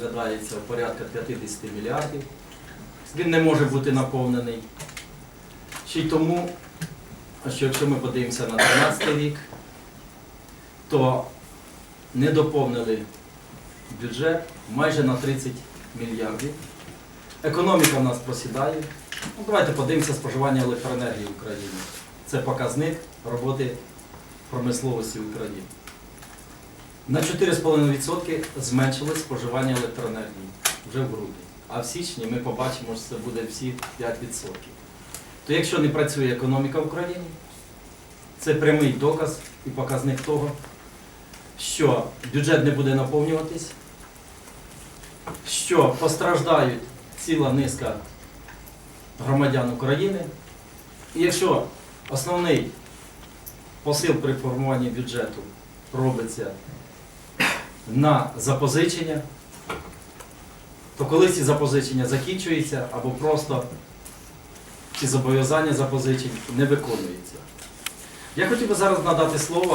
розглядається в порядка 50 мільярдів. Він не може бути наповнений. Ще й тому, що якщо ми подивимося на 2013 рік, то не доповнили бюджет майже на 30 мільярдів. Економіка в нас просідає. Ну, давайте подивимося споживання електроенергії в Україні. Це показник роботи промисловості в Україні. На 4,5% зменшилось споживання електроенергії вже в грудні. А в січні ми побачимо, що це буде всі 5%. То якщо не працює економіка в Україні, це прямий доказ і показник того, що бюджет не буде наповнюватись, що постраждають ціла низка громадян України. І якщо основний посил при формуванні бюджету робиться на запозичення, то коли ці запозичення закінчуються або просто ці зобов'язання запозичень не виконуються. Я хотів би зараз надати слово